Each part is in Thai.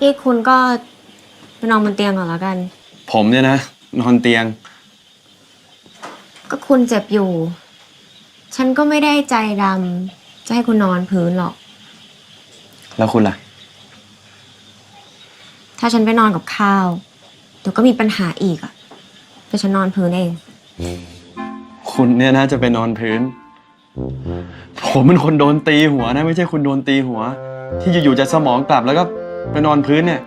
ที่คุณก็ไปนอนบนเตียงก่อนแล้วกัน ผมเนี่ยนะ นอนเตียง ก็คุณเจ็บอยู่ ฉันก็ไม่ได้ใจดำจะให้คุณนอนพื้นหรอก แล้วคุณล่ะ ถ้าฉันไปนอนกับข้าวเดี๋ยวก็มีปัญหาอีกอะเดี๋ยวฉันนอนพื้นเอง คุณเนี่ยนะจะไปนอนพื้น ผมเป็นคนโดนตีหัวนะ ไม่ใช่คุณโดนตีหัว ที่อยู่ๆจะสมองกลับแล้วก็ ไปนอนพื้นเนี่ย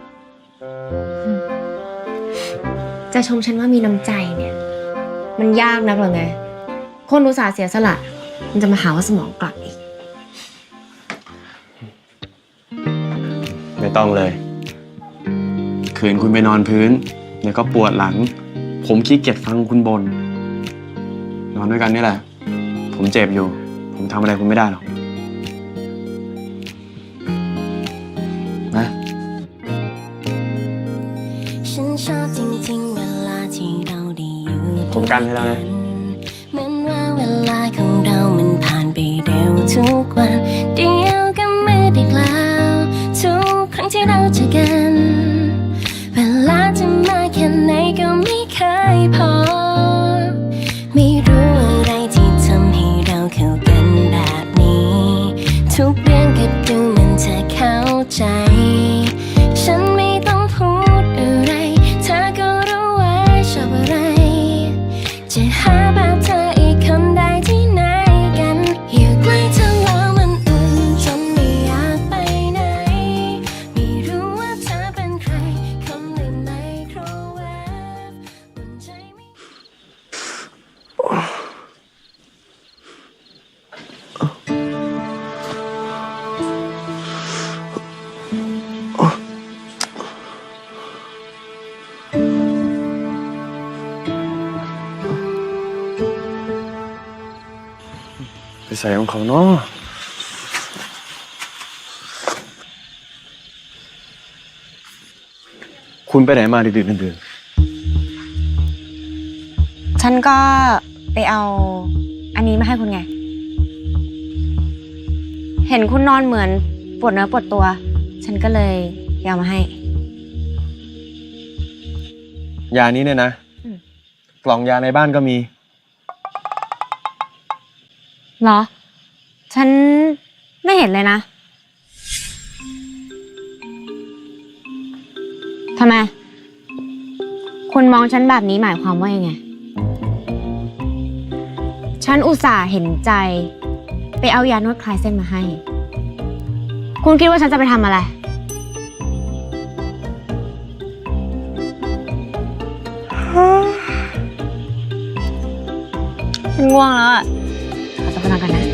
จะชมฉันว่ามีน้ำใจเนี่ย มันยากนักหรอไง คนอุตส่าห์เสียสละ มันจะมาหาว่าสมองกลับอีก ไม่ต้องเลยคืนคุณไปนอนพื้นเดี๋ยวก็ปวดหลัง ผมขี้เกียจฟังคุณบน่นนอนด้วยกันนี่แหละ ผมเจ็บอยู่ ผมทำอะไรคุณไม่ได้หรอก ผมกันให้แล้วนะเหมือนว่าเวลาของเรามันผ่านไปเร็วทุกวัน ใส่ของเขาเนาะคุณไปไหนมาดึกๆดื่นฉันก็ไปเอาอันนี้มาให้คุณไง เห็นคุณนอนเหมือนปวดเนื้อปวดตัว ฉันก็เลยไปเอามาให้ ๆยานี้เนี่ยนะ อืม กล่องยาในบ้านก็มี เหรอ ฉันไม่เห็นเลยนะ ทำไม คุณมองฉันแบบนี้หมายความว่ายังไง ฉันอุตส่าห์เห็นใจ ไปเอายานวดคลายเส้นมาให้ คุณคิดว่าฉันจะไปทำอะไร ฉันง่วงแล้วอะ 危なかな